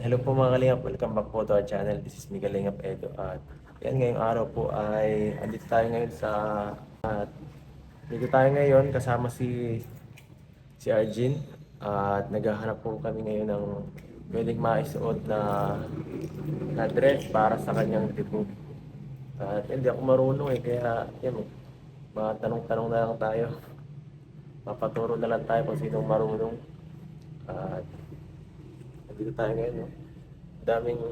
hello po mga Kalingap. Welcome back po to our channel. This is Miguel Kalingap Edo. At yan ngayong araw po ay andito tayo ngayon sa at dito tayo ngayon kasama si si Arjin at naghahanap po kami ngayon ng pwedeng maisuot na na dress para sa kanyang debut. At hindi ako marunong eh kaya yan mga tanong-tanong na lang tayo. Papaturo na lang tayo kung sinong marunong. At dito tayo ngayon, no? Daming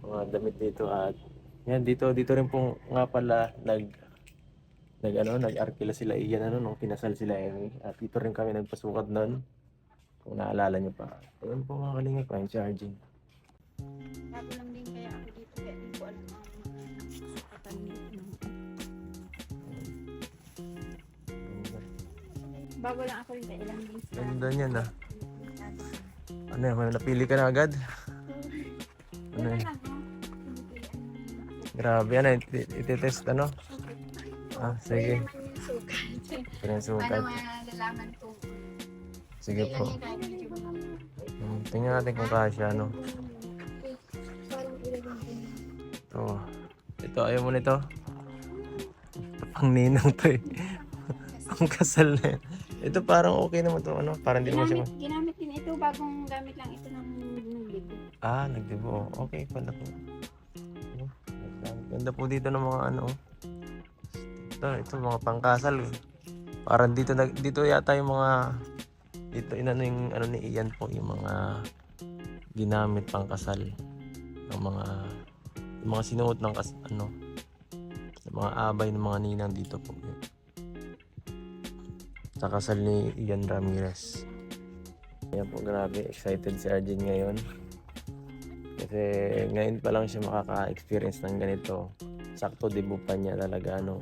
mga damit dito at yan dito dito rin po nga pala nag nag ano nag-arkila sila iyan ano nung pinasal sila Amy. At dito rin kami nagpasukat noon kung naalala niyo pa. Ayun po mga kalingap ang charging. Bago lang din kaya ako dito kaya di ko alam ang sukatan dito. Bago lang ako rin ilang days ganda niyan ah ano may napili ka na agad ano Ano eh grabe yan iti- ititest ano ah sige Sukat. pinasukat Ano malalaman ko? sige po Hmm, tingnan natin kung kasya ano. Ito. Ito, ayaw mo nito. Pang ninang to eh. Ang kasal na yan. Ito parang okay naman to. Ano? Parang hindi naman siya... Ginamit din ito. Bagong gamit lang ito ng nulito. Ah, nagdibo. Okay pala. Ano? Ganda po dito ng mga ano. Ito, ito mga pangkasal. Parang dito dito yata yung mga dito inano yung ano ni Ian po yung mga ginamit pangkasal ng mga yung mga sinuot ng kas, ano ng mga abay ng mga ninang dito po sa kasal ni Ian Ramirez. Ayan po, grabe. Excited si Arjun ngayon. Kasi ngayon pa lang siya makaka-experience ng ganito. Sakto debut pa niya talaga, ano,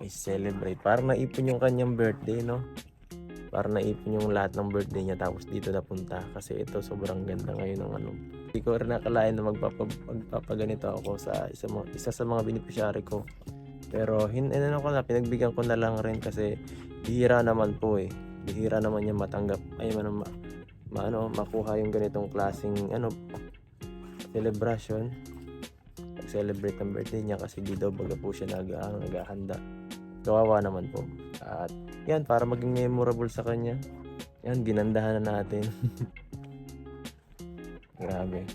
may celebrate. Para naipon yung kanyang birthday, no? Para naipon yung lahat ng birthday niya tapos dito napunta. Kasi ito sobrang ganda ngayon ng ano. Hindi ko rin nakalain na magpapa, magpapaganito ako sa isa, mo- isa sa mga beneficiary ko. Pero hin ano ko na, pinagbigyan ko na lang rin kasi bihira naman po eh. Bihira naman niya matanggap, ay man, ma, ma- ano, makuha yung ganitong klaseng ano, celebration. Nag-celebrate ng birthday niya kasi di daw baga po siya nag, ano, naghahanda. Kawawa naman po. At yan, para maging memorable sa kanya. Yan, ginandahan na natin. Grabe.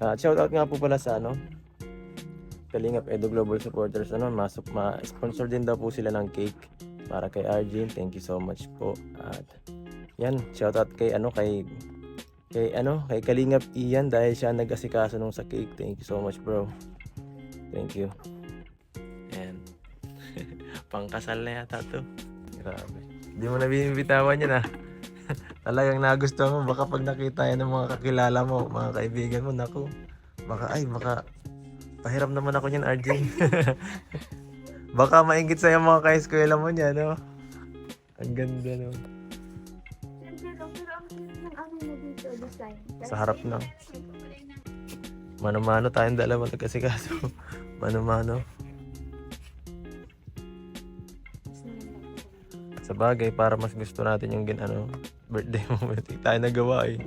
At shoutout nga po pala sa ano, Kalingap Edo Global Supporters ano, masok ma-sponsor din daw po sila ng cake para kay Arjun. Thank you so much po. At yan, shoutout kay ano kay kay ano, kay Kalingap Ian dahil siya nag-asikaso nung sa cake. Thank you so much, bro. Thank you. And pangkasal na yata to. Grabe. Hindi mo na binibitawan yan ah. Talagang nagustuhan mo baka pag nakita yan ng mga kakilala mo, mga kaibigan mo, naku. Baka ay, baka Pahiram naman ako niyan, Arjun. Baka maingit sa'yo mga ka-eskwela mo niya, no? Ang ganda, no? Lang, ang ano mo dito, design. Sa harap na. Mano-mano tayong dalawa nagkasikaso. Mano-mano. Sa bagay, para mas gusto natin yung gin, ano, birthday mo. Tayo nagawa, eh.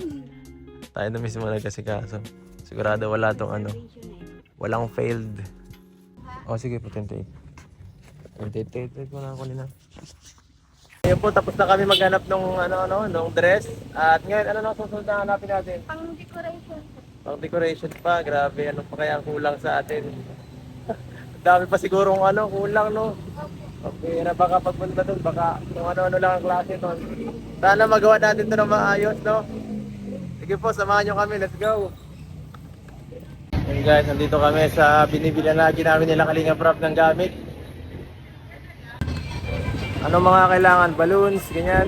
Tayo na mismo nagkasikaso. Sigurado wala tong ano, walang failed. O, oh, sige po, 28. 28, 28 mo na ako nila. Ayun po, tapos na kami maghanap nung ano ano, nung dress. At ngayon, ano na susunod na hanapin natin? Pang decoration. Pang decoration pa, grabe, ano pa kaya ang kulang sa atin? Dami pa sigurong ano, kulang no. Okay, na baka pagpunta doon, baka kung ano-ano lang ang klase doon. Sana magawa natin ito ng maayos, no? Sige po, samahan nyo kami, let's go! Hey guys, nandito kami sa binibilan na namin nila Kalinga Prop ng gamit. Ano mga kailangan? Balloons, ganyan.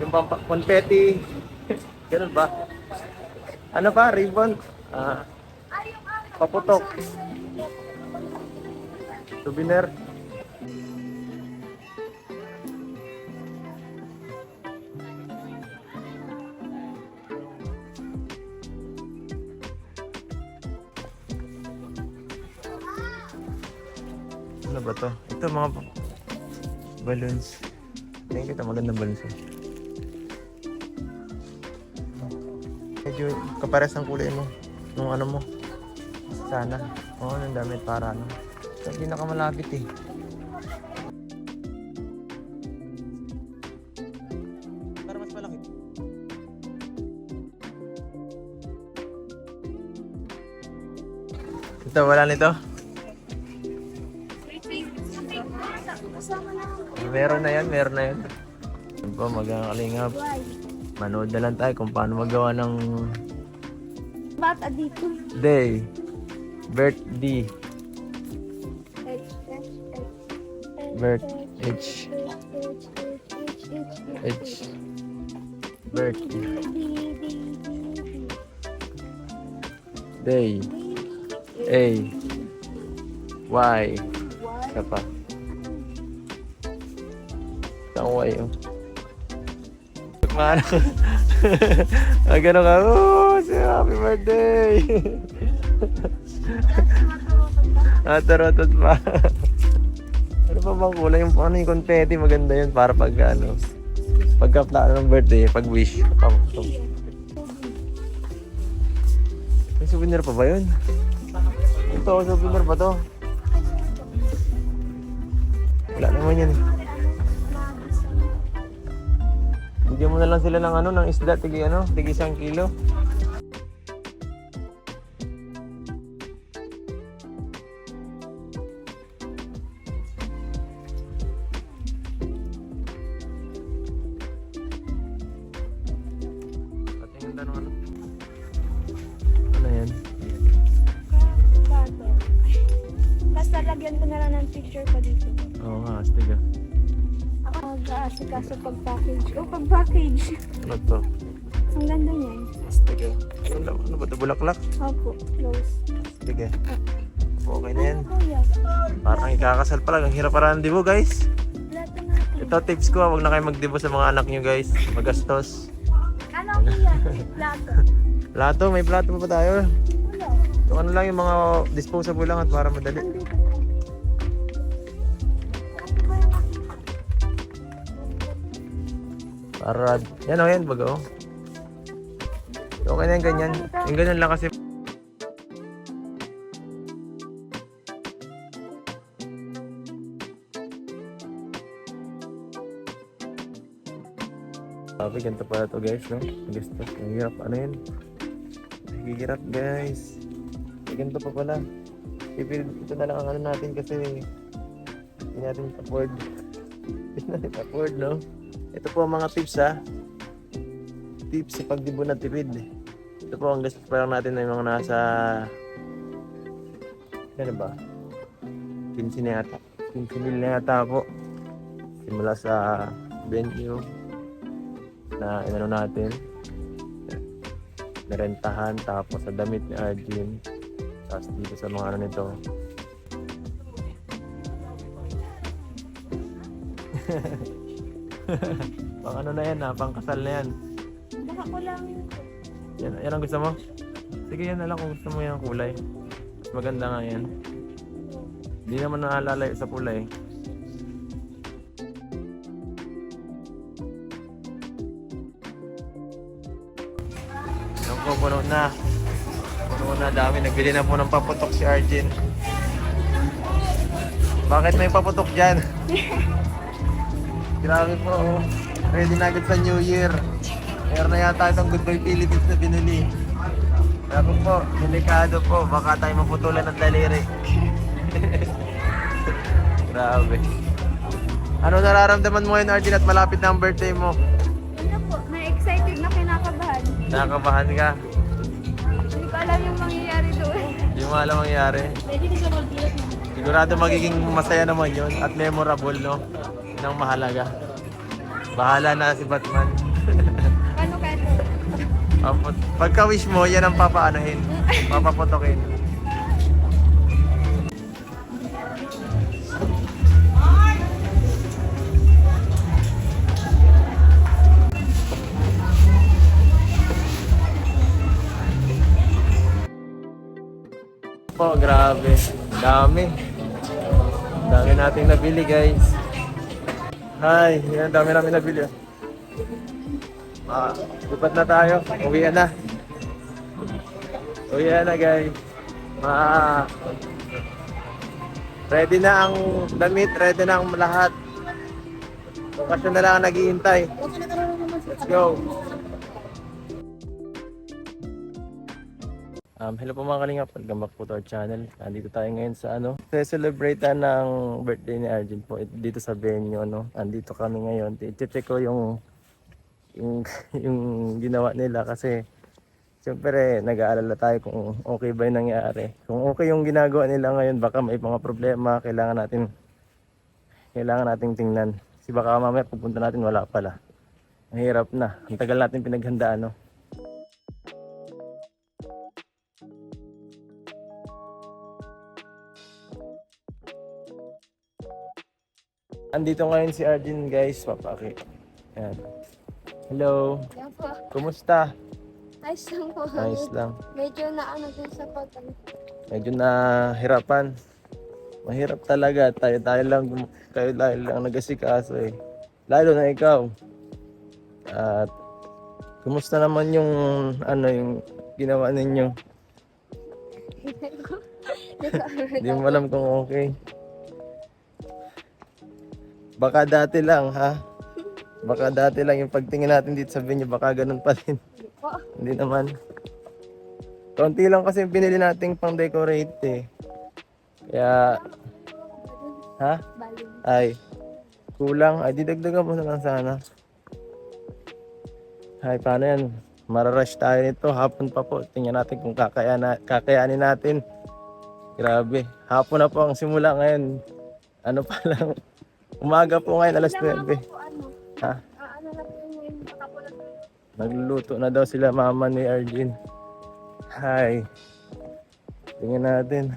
Yung pang confetti. Ganun ba? Ano pa? Ribbon? Ah, paputok. Souvenir. Ano ba to? Ito mga balloons. Tingnan kita magandang balloons. eh. medyo kapares ng kulay mo. Nung ano mo. Sana. Oo, ng damit para ano. Ito ang pinakamalapit eh. Para mas malaki. Ito, wala nito. Meron na yan, meron na yan. Yan po, mga kalingap. Manood na lang tayo kung paano magawa ng Bata dito. day. Birthday. Birth. H. H. Birthday. Day. A. Y. Isa pa. Y, oh. Mana? ah, ganun ka. Oh, happy birthday! Natarotot pa. ano pa bang kulay? Yung ano yung confetti, maganda yun para pag ano. Pagka plano ng birthday, pag wish. Pag, may souvenir pa ba yun? Ito, souvenir ba to? Wala naman yan. eh. Bigyan mo na lang sila ng ano, ng isda, tigi ano, tigi isang kilo. Ano. Basta lagyan ko na lang ng picture ko dito. Oo nga, astig ah. Ako mag-aasikaso pag-package. Oh, pag-package. Ano to? Ang ganda niyan. Ah. Ano, ano ba ito? Bulaklak? Opo, close. Ah. Okay na yan. Kuya? Parang ikakasal pa lang. Ang hirap parang dibo guys. Plato natin. Ito tips ko, wag na kayo magdibo sa mga anak nyo guys. Magastos. Ano kuya? Plato. Plato, may plato pa ba tayo? Wala. Ano lang yung mga disposable lang at para madali. Para, yan o, yan, baga o. Okay na yung ganyan. Yung ganyan lang kasi. Sabi, ganito pala to guys, no? Gusto, ang hirap, ano yun? Hirap guys. Ganito pa pala. Ipil, ito na lang ang ano natin kasi hindi natin afford. Hindi natin afford, no? Ito po ang mga tips ha. Tips sa pagdibo na tipid. Ito po ang gusto pa lang natin ng mga nasa ano ba? 15 na yata. 15 mil na yata po. Simula sa venue na inano natin. Narentahan tapos sa damit ni Arjun. Tapos dito sa mga ano nito. pang ano na yan ha, pang kasal na yan. Baka ko lang. Yan, yan ang gusto mo? Sige, yan na lang kung gusto mo yung kulay. Mas maganda nga yan. Hindi naman naalala sa kulay. Yan po, puno na. Puno na dami. Nagbili na po ng paputok si Arjun. Bakit may paputok dyan? Grabe po. oh. Ready na agad sa New Year. Meron na yata itong Goodbye Philippines na binili. Ako po, delikado po. Baka tayo maputulan ng daliri. Grabe. Ano nararamdaman mo ngayon, Arjun, at malapit na ang birthday mo? Ano po? Na-excited na kinakabahan. Nakakabahan ka? Hindi ko alam yung mangyayari doon. Hindi mo alam ang mangyari. Pwede ka sa. Sigurado magiging masaya naman yun at memorable, no? Ang mahalaga. Bahala na si Batman. Ano kaya to? Paput- Pagka-wish mo, yan ang papaanohin. Papaputokin. Po, grabe. Dami. Dami nating nabili, guys. Hi, yan dami namin nabili. oh. Ah, lipat na tayo. Uwian na. Yan na guys. Ma ready na ang damit, ready na ang lahat. Bakasyon na lang ang naghihintay. Let's go. Um, hello po mga kalingap, welcome back po to our channel. Andito tayo ngayon sa ano, celebrate ng birthday ni Arjun po dito sa venue. No? Andito kami ngayon. I-check ko yung, yung, yung ginawa nila kasi Siyempre, nag-aalala tayo kung okay ba yung nangyari. Kung okay yung ginagawa nila ngayon, baka may mga problema, kailangan natin kailangan nating tingnan. Kasi baka mamaya pupunta natin wala pala. Ang hirap na. Ang tagal natin pinaghandaan, no? Andito ngayon si Arjun, guys. Papaki. Ayan. Hello. Yan po. Kumusta? Ayos lang po. Ayos lang. Medyo naano din sa pag medyo nahirapan. Mahirap talaga. Tayo tayo lang, kayo tayo lang nagasikaso eh. Lalo na ikaw. At kumusta naman yung ano yung ginawa ninyo? Hindi ko ano. Hindi mo alam kung okay. Baka dati lang ha. Baka dati lang yung pagtingin natin dito sa venue, baka ganun pa din. Hindi naman. Konti lang kasi yung binili nating pang decorate eh. Kaya, ha? Ay, kulang. Ay, didagdagan mo na lang sana. Ay, paano yan? Mararush tayo nito. Hapon pa po. Tingnan natin kung kakayana, kakayanin natin. Grabe. Hapon na po ang simula ngayon. Ano pa lang. Umaga po ngayon, alas Kailangan 9. ko po ano. Ha? Nagluluto na daw sila mama ni Arjun. Hi. Tingnan natin.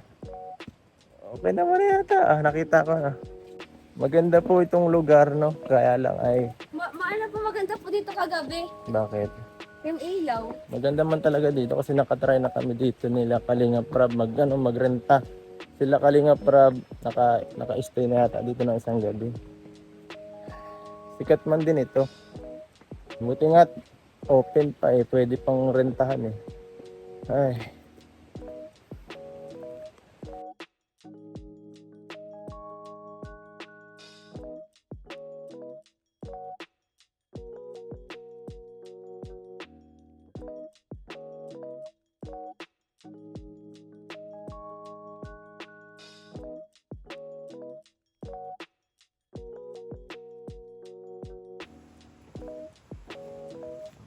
Okay na yata. Ah, nakita ko na. Maganda po itong lugar, no? Kaya lang ay, Ma maano po maganda po dito kagabi. bakit? Yung ilaw. Maganda man talaga dito kasi nakatry na kami dito nila Kalinga Prab mag, ano, magrenta. Sila Kalinga Prab naka, naka-stay na yata dito ng isang gabi. Sikat man din ito. Buti nga open pa eh. Pwede pang rentahan eh. Ay.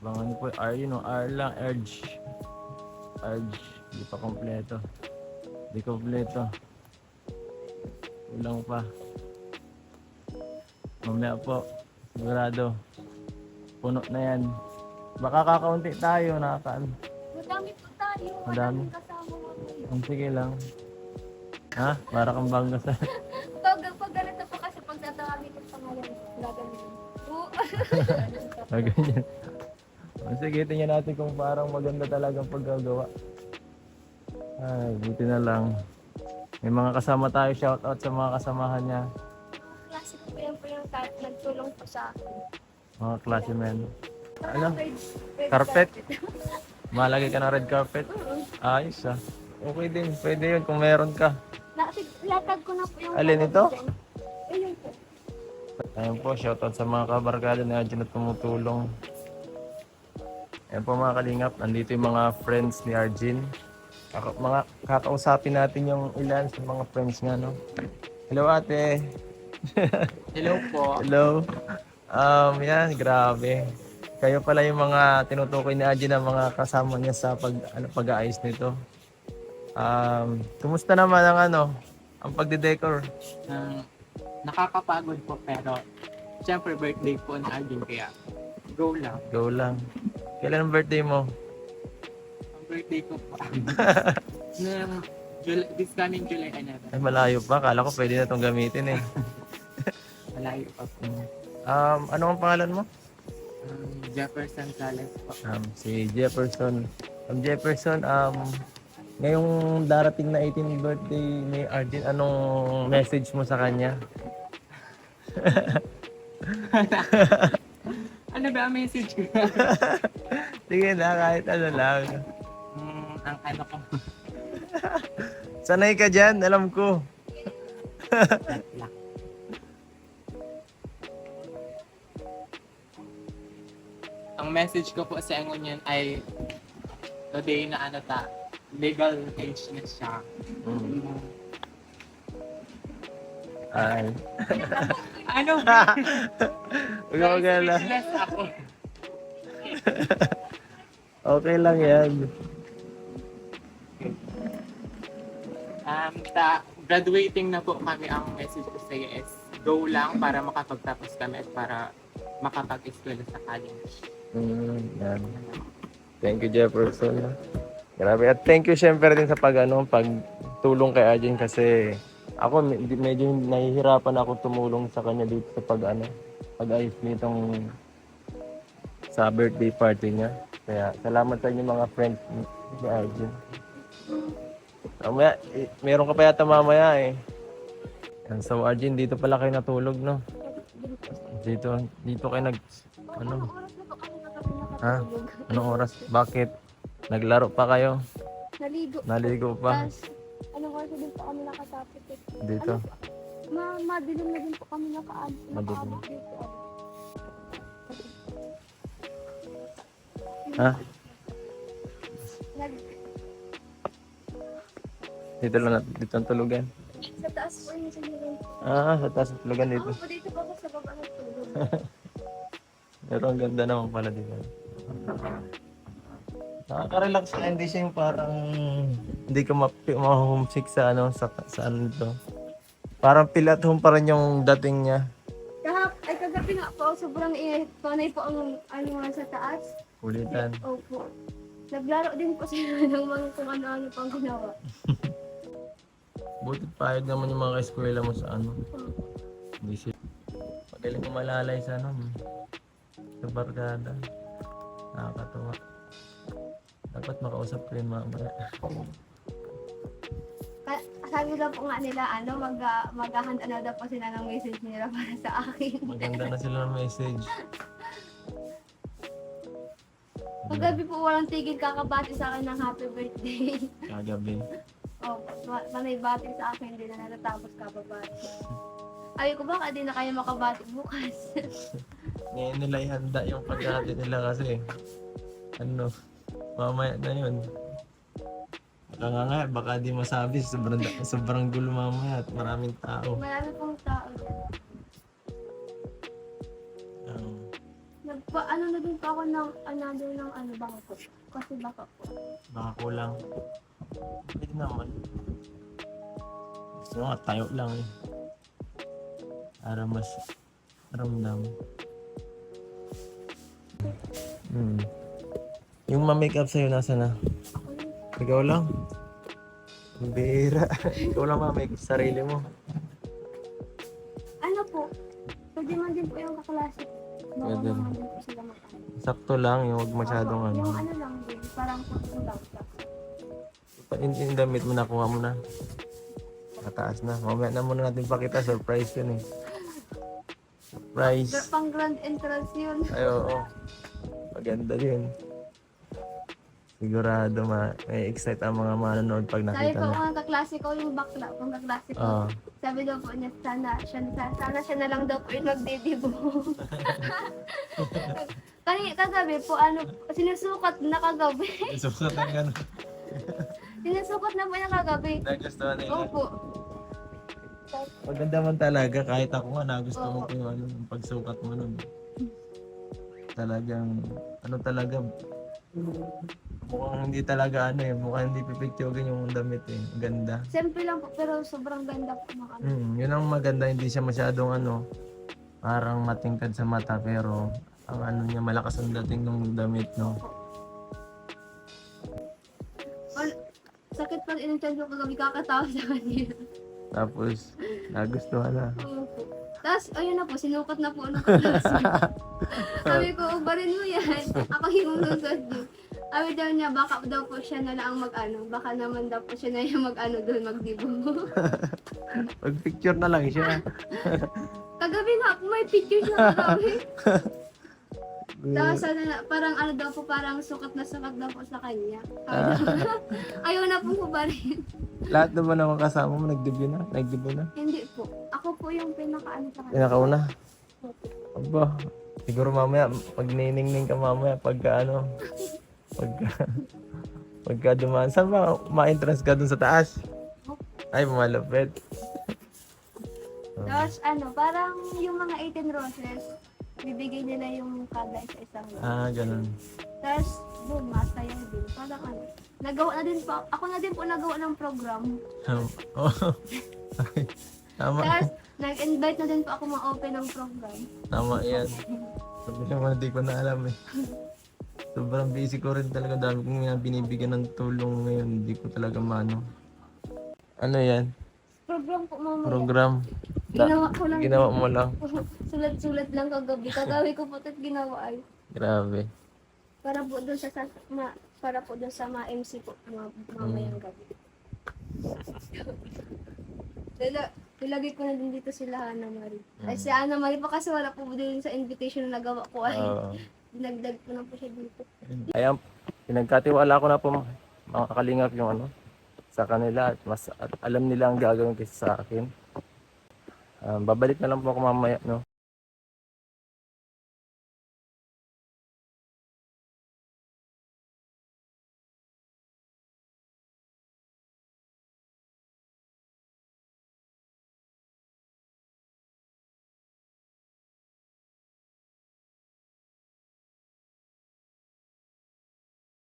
Abangan niyo po, R yun o, R lang, Urge. Urge, hindi pa kompleto. Hindi kompleto. Kulang pa. Mamaya po, sigurado. Puno na yan. Baka kakaunti tayo, nakakaan. Madami po tayo. Madami. Kasama mo. Ang sige lang. Ha? Para kang bangga sa... Pag, pag ganito po kasi pag tatawagin yung pangalan, gagamitin. Oo. Ganyan. Ah, Sige, tingnan natin kung parang maganda talagang paggagawa. Ay, buti na lang. May mga kasama tayo, shoutout sa mga kasamahan niya. Klase po yan po yung kahit nagtulong po sa akin. Mga klase men. Ano? Red, red Carpet? Malagay ka ng red carpet? Ayos ah. Okay din, pwede yun kung meron ka. Latag, ko na po yung... Alin ito? Ayun po. Ayun po, shoutout sa mga kabarkada na dyan na tumutulong. Ayun po mga kalingap, nandito yung mga friends ni Arjin. Kaka- mga kakausapin natin yung ilan sa mga friends nga, no? Hello ate! Hello po. Hello! Um, yan, grabe. Kayo pala yung mga tinutukoy ni Arjin na mga kasama niya sa pag, ano, pag-aayos nito. Um, kumusta naman ang ano, ang pagde-decor? Um, nakakapagod po pero syempre birthday po ni Arjun kaya go lang. Go lang. Kailan ang birthday mo? Ang birthday ko po. Nung July, this coming July 11. Ay, malayo pa. Kala ko pwede na itong gamitin eh. Malayo pa po. Um, ano ang pangalan mo? Um, Jefferson Sales po. Um, si Jefferson. Um, Jefferson, um, ngayong darating na 18th birthday ni Arjun, anong message mo sa kanya? Ano ba ang message ko? Sige na, kahit ano lang. Mm, ang ano ko, Sanay ka dyan, alam ko. Ang message ko po sa inyo niyan ay today na ano ta, legal age na siya. Mm. Mm. Ay. Ano? Huwag. Speechless ako. Okay lang yan. Um, ta, graduating na po kami ang message ko sa iyo is go lang para makapagtapos kami at para makapag-eskwela sa college. Mm, yan. Thank you, Jefferson. Grabe. At thank you syempre din sa pag, ano, pagtulong kay Arjen kasi ako med- medyo nahihirapan ako tumulong sa kanya dito sa pag ano, pag-ayos nitong sa birthday party niya. Kaya salamat sa inyo mga friends ni ni Arjen. Mamaya, eh, meron ka pa yata mamaya eh. Yan, so Arjen, dito pala kayo natulog, no? Dito, dito kayo nag, ano, Ha? anong oras? Bakit? Naglaro pa kayo? Naligo. Naligo pa? Tapos, na din po kami nakatapos? eh. Dito? Ma madilim na din po kami nakaab Madilim. nakaabot dito. ah. Ha? Nag, Dito lang natin, dito ang tulugan. sa taas po yung sinilin. Ah, sa taas ang tulugan dito. Ako po dito po ako sa baba ng tulog. Pero ang ganda naman pala dito. Nakaka-relax ka, hindi siya yung parang hindi ka ma- ma-homesick sa ano, sa, sa ano dito. Parang feel at home pa rin yung dating niya. Kahap, ay kagabi nga po, sobrang init. Panay po ang ano nga sa taas. Kulitan. Opo. Naglaro din po sila ng mga kung ano-ano pang ginawa. Buti payag naman yung mga eskwela mo sa ano. Hindi siya. Magaling umalalay sa ano. Sa barkada. Nakakatawa. Dapat makausap ko yun mamaya. Ka- Sabi daw po nga nila, ano, mag, ah, maghahanda na daw po sila ng message nila para sa akin. Maganda na sila ng message. Kagabi po walang tigil kakabati sa akin ng happy birthday. Kagabi. oh, ma- manay bati sa akin, hindi na natatapos kababati. Ay ko baka di na kayo makabati bukas. Ngayon nila ihanda yung paghati nila kasi ano, mamaya na yun. Baka nga nga, baka di masabi, sobrang, sobrang gulo mamaya at maraming tao. Marami pong tao dyan. Um, Nagpa, ano na din po ako ng another ng ano bangko. Kasi baka po. baka kulang. Pwede naman. Gusto nga, tayo lang eh. Para mas ramdam. Hmm. Yung ma-makeup sa'yo, nasa na? Yun. Ikaw lang? Ang Bihira. Ikaw lang ma-makeup sarili mo. Ano po? Pwede man din po yung kaklase. Baka Pwede. naman din po sila. Sakto lang, yung huwag masyadong ano. Yung ano lang din, parang kung lang. Pa- Yung yung damit mo nakuha mo na. Mataas na. Mamaya na muna natin pakita. Surprise yun eh. Surprise. Pang grand entrance yun. Ay, oo. Maganda din. Sigurado ma may excite ang mga manonood pag Sabi nakita ko, na. mga kaklase ko, yung bakla, kung kaklase ko. Oo. Sabi daw po niya, sana, siya, sana siya na lang daw po yung nagdidibo. Kani, kagabi po, ano, sinusukat na kagabi. Susunod ang gano'n. sinusukat na po niya kagabi. Nagustuhan nila. Opo. Maganda man talaga. Kahit ako nga nagustuhan ko yung ano, yung pagsukat mo nun. Talagang, ano talaga, mukhang hindi talaga ano eh, mukhang hindi pipicturean yung damit eh. Ang Ganda. Simple lang po, pero sobrang ganda po ng ano. Mm, yun ang maganda, hindi siya masyadong ano, parang matingkad sa mata pero ang ano niya malakas ang dating ng damit no. Wal- sakit pag in-intend ko kagabi kakatawa sa kanya. Tapos nagustuhan na. Tapos, ayun na po, sinukat na po ng kaklase. Sabi ko, ubarin mo yan. Ako yung susod Sabi daw niya, baka daw po siya na lang mag-ano. Baka naman daw po siya na yung mag-ano doon, magdibo. Pag picture na lang siya. Kagabi nga po, may picture siya kagabi. Tapos ano na, parang ano daw po, parang sukat na sukat daw po sa kanya. Ayaw na pong kubarin. Lahat naman naman kasama mo, nag-debut na? Nag-debut na? Hindi po. Ako po yung pinaka ano sa kanya. Pinakauna? Aba, siguro mamaya, pag niningning ka mamaya, pagka ano, pagka, pagka dumaan, saan ba ma-entrance ka dun sa taas? Ay, malapit. Tapos ano, parang yung mga 18 roses, bibigay nila yung kada isa-isang rose. Ah, ganun. Tapos, boom, masayaw din. Parang ano, nagawa na din po, ako na din po nagawa ng program. Um, oh. tama, Tapos, nag-invite na din po ako ma-open ng program. tama yan. Sabi naman, hindi ko na alam eh. Sobrang busy ko rin talaga. Dami kong nga binibigyan ng tulong ngayon. Hindi ko talaga mano. Ano yan? Program po mamaya. Program. Da- Ginawa ko lang. Ginawa mo lang. Sulat-sulat lang kagabi. Kagabi ko po ito ginawa ay. Grabe. Para po doon sa, sa ma, para po doon sa mga MC po ma, mamayang gabi. Lala, ilagay ko na din dito sila Hana Marie. Ay si Hana Marie pa kasi wala po din sa invitation na nagawa ko ay. Oo. Dinagdag ko na po siya dito. Ayan, pinagkatiwala ko na po mga kalingap yung ano sa kanila at mas at alam nila ang gagawin kasi sa akin. Um, babalik na lang po ako mamaya, no?